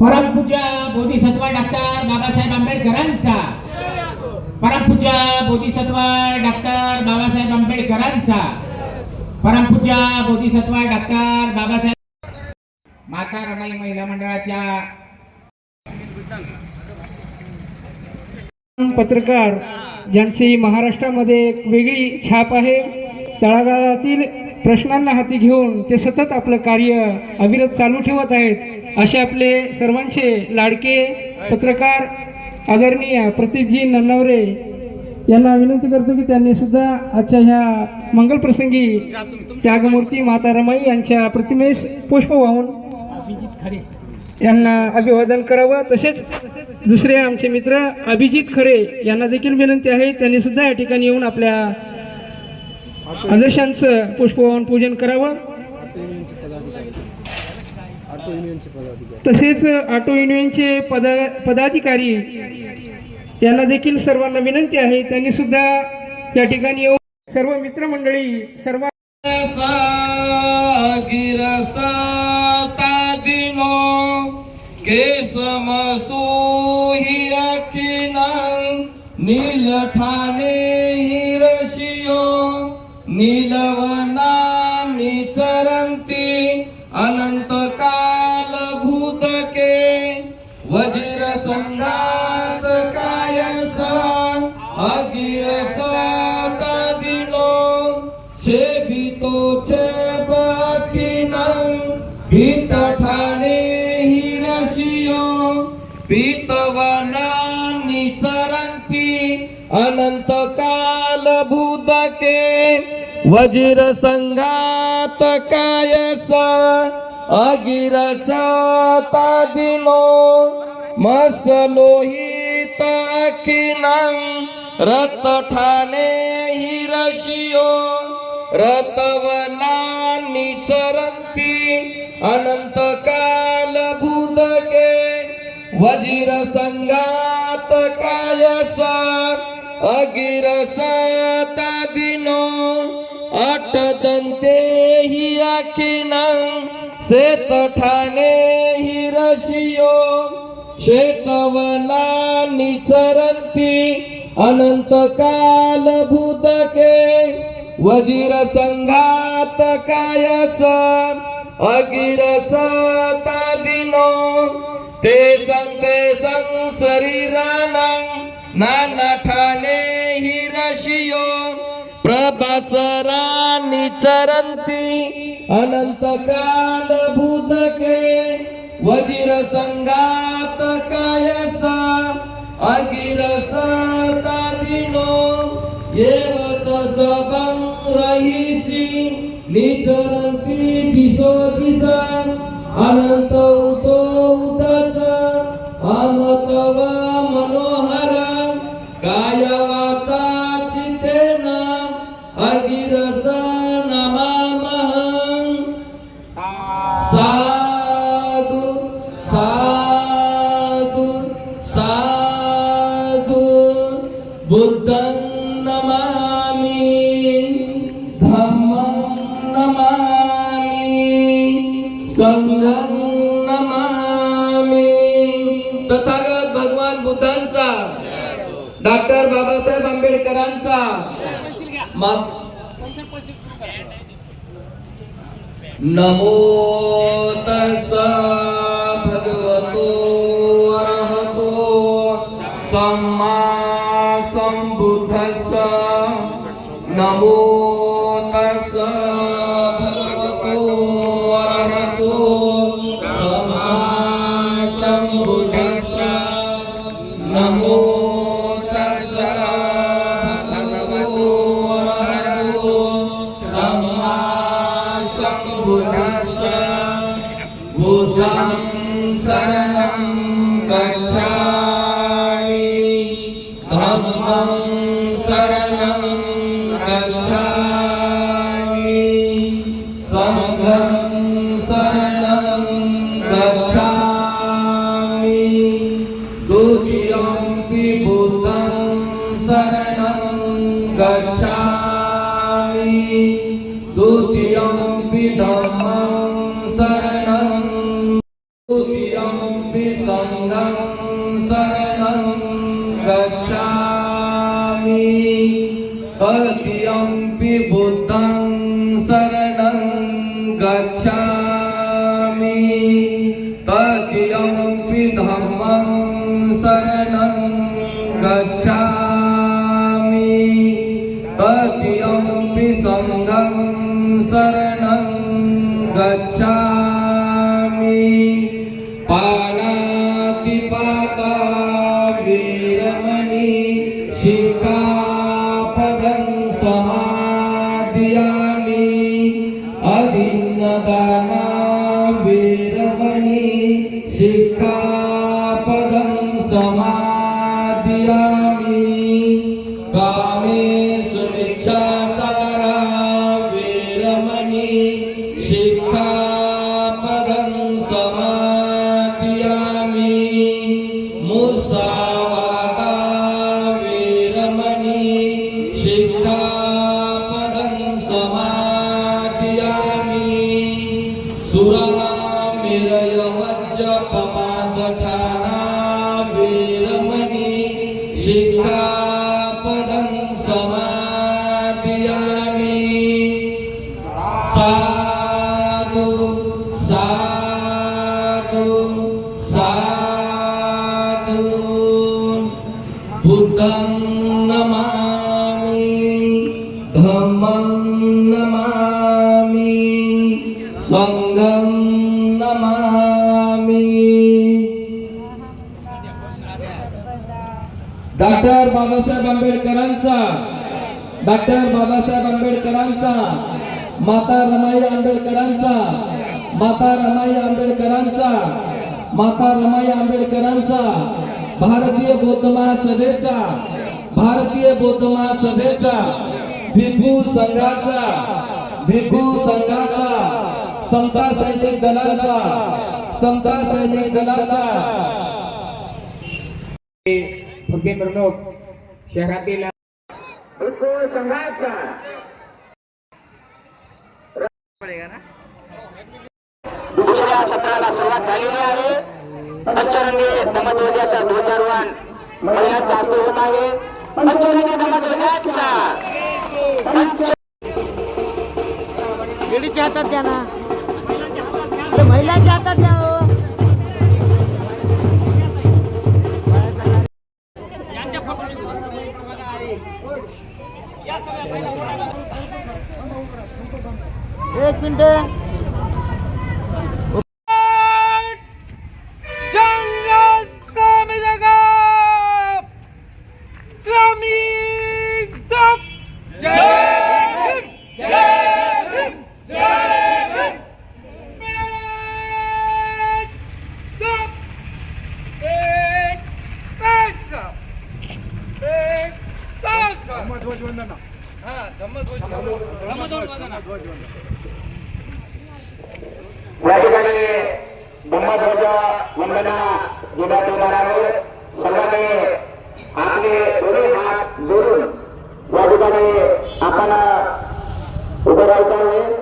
परमपूज्य बोधिसत्व डॉक्टर बाबासाहेब आंबेडकरांचा. परमपूज्य बोधिसत्व डॉक्टर बाबासाहेब आंबेडकरांचा. परमपूज्य बोधिसत्व डॉक्टर बाबासाहेब माता रमाई महिला मंडळाच्या पत्रकार ज्यांची महाराष्ट्रामध्ये एक वेगळी छाप आहे. तळागाळातील प्रश्नांना हाती घेऊन ते सतत आपलं कार्य अविरत चालू ठेवत आहेत. असे आपले सर्वांचे लाडके पत्रकार आदरणीय प्रतीपजी नन्नवरे यांना विनंती करतो की त्यांनी सुद्धा आजच्या ह्या मंगलप्रसंगी त्यागमूर्ती माता रमाई यांच्या प्रतिमेस पुष्प वाहून यांना अभिवादन करावं. तसेच दुसरे आमचे मित्र अभिजित खरे यांना देखील विनंती आहे. त्यांनी सुद्धा या ठिकाणी येऊन आपल्या आदर्शांचं पुष्पवाहन पूजन करावं. तसेच ऑटो युनियनचे पदा पदाधिकारी यांना देखील सर्वांना विनंती आहे. त्यांनी सुद्धा या ठिकाणी येऊन सर्व मित्रमंडळी सर्व गिरसा तादिनो केसमसूहि अखिना नील ठाणे हिरशियो नीलवनानि चरन्ति अनन्तकालभूतके वज्रसङ्घातकायस अगिरसतदिनो छेभितो छेबखिनं हितठाने हिरसियो पितवना पीतवनानि चरन्ति अनन्तकालभूतके अखिनं वज्र संघात कायस अगिरस दिनो मस लोहित अखिनं रत ठाणे हिरशियो रतवना निचरंती अनंत काल भूदके वज्र संघात कायस अगिरस शेत ठाणे हिरशियो शेतवना निचरंती अनंत काल भूतके वजीर संघात कायस अगिरस तादिनो ते संते संशरीरानं नाना ठाणे हिरशियो प्रभासरा निचरंती अनंत काल भूतके वजीर संगात कायस अगिरस तादिनो येवत सबं रहिसी निचरंती दिसो दिस अनंत आंबेडकरांचा नमो तस भगवतो अरहतो सम्मा संबुद्धस नमो धम्मं शरणं bata साधु साधु साधु बुद्धं नमामि धम्मं नमामि सङ्घं नमामि डॉक्टर बाबासाहेब आंबेडकरांचा डॉक्टर बाबासाहेब आंबेडकरांचा. माता रमाई आंबेडकरांचा. माता रमाई आंबेडकरांचा. माता रमाई आंबेडकरांचा. भारतीय बौद्ध महासभेचा. भारतीय बौद्ध महासभेचा. भिक्खू संघाचा. भिक्खू संघाचा. समता सैनिक दलाचा. समता सैनिक दलाचा. प्रमुख शहरातील भिक्खू संघाचा दुसऱ्या सत्राला सुरुवात झालेली आहे. पंचरंगी दमध्वजाचा ध्वजारोहण महिलांचा हस्ते होत आहे. पंचरंगी लेडीजच्या हातात द्या ना महिलांच्या हातात द्या 오늘은 엄마 도와주면 나. 아, 엄마 도와주면 나. 엄마 도와주면 나. ठिकाणी ब्रह्मध्वज वंदना घेण्यात येणार आहे सर्वांनी आपले दोन्ही हात जोडून या ठिकाणी आपण उभं राहायचं आहे.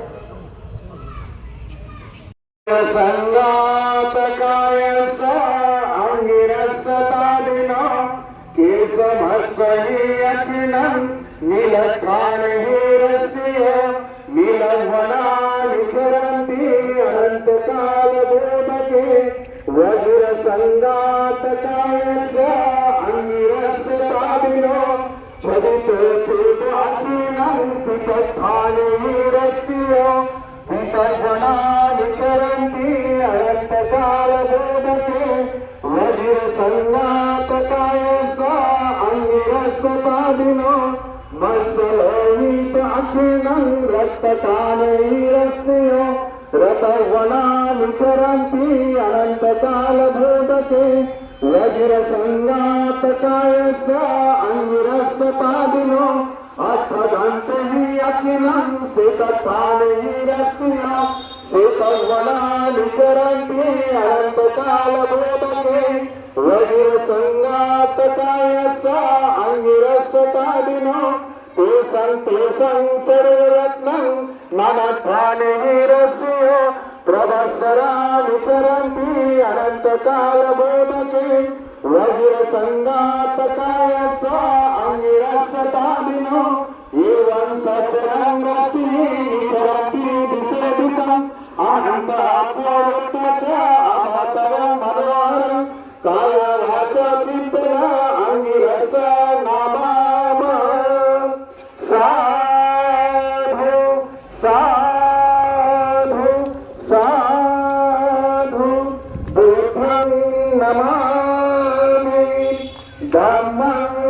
संगात काय अंगिरस तालिना केसमस्सहि अखिलं नीलकान వజ్ర సంగాతకాయ స్వ అంగిరస్ తాదిలో చదితో చేదు అగ్నినం పితద్ధానీరస్య పితర్గణాని చరంతి అనంతకాల బోధకే వజ్ర సంగాతకాయ స్వ అంగిరస్ తాదిలో మస్సలోహిత అగ్నినం రక్తతానీరస్య विचरन्ति अनन्तकालबोधके वज्रसङ्गातकाय सा अङ्गिरसपादिनो अर्थदन्ते अखिलं सितत्थानैरस्य सितवना विचरन्ति अनन्तकालबोधके वज्रसङ्गातकाय सा अङ्गिरसपादिनो तेषं तेषं सर्वरत्नं मम ध्वानैरस्य प्रभासरा विचरंती अनंत काल बोधके वज्र संगात काय सा अंगिरस ताबिनो एवं सतरंगसी विचरंती दिसे दिसा अनंत आत्मवत्ताच्या अमतव मनोहर काय धम्मं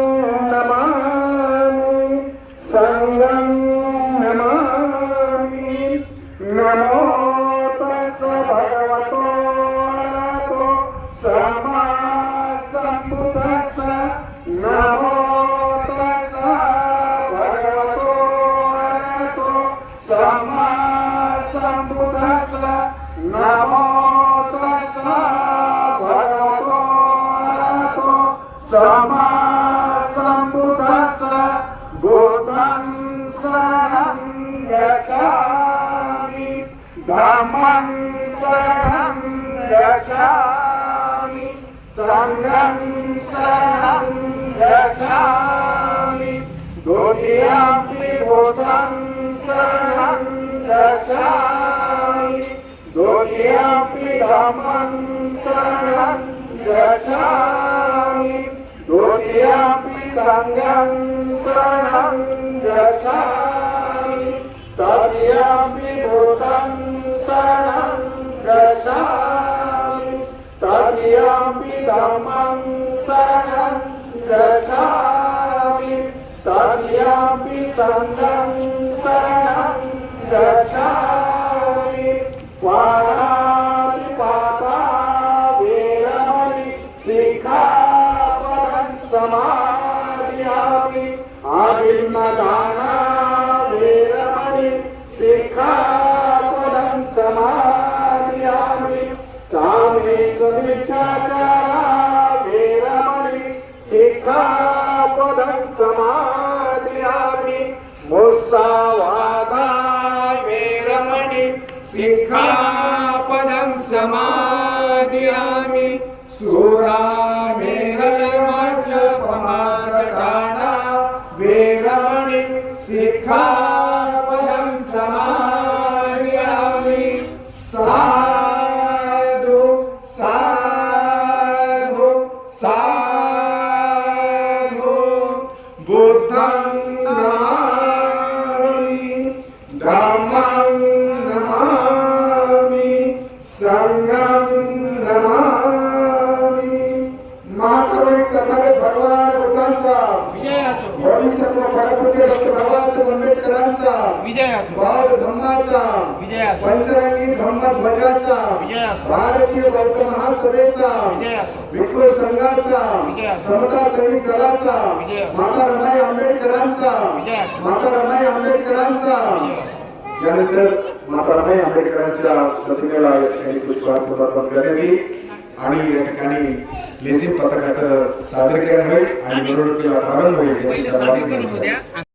sama sambutasa butan sarang gacami damang sarang gacami sanggang sarang gacami dutiang pibutan sarang gacami api pidamang sarang gacami sanggam saranam gacchami tatyampi bhutam saranam gacchami tatyampi dhammam saranam gacchami tatyampi sangham saranam gacchami समाधियामि सुरा मेरमच पहाडा वेरमणि शिखापदं समाधियामि साधु साधु साधु. बुद्धं पंचरंगी धर्मध्वजाचा भारतीय बौद्ध महासभेचा विठ्ठल संघाचा समता सैनिक दलाचा माता रमाई आंबेडकरांचा माता रमाई आंबेडकरांचा. यानंतर माता रमाई आंबेडकरांच्या प्रतिमेला यांनी पुष्पहार अर्पण करण्यात येईल. आणि या ठिकाणी लेझिम पथकात सादरीकरण होईल आणि मिरवणुकीला प्रारंभ होईल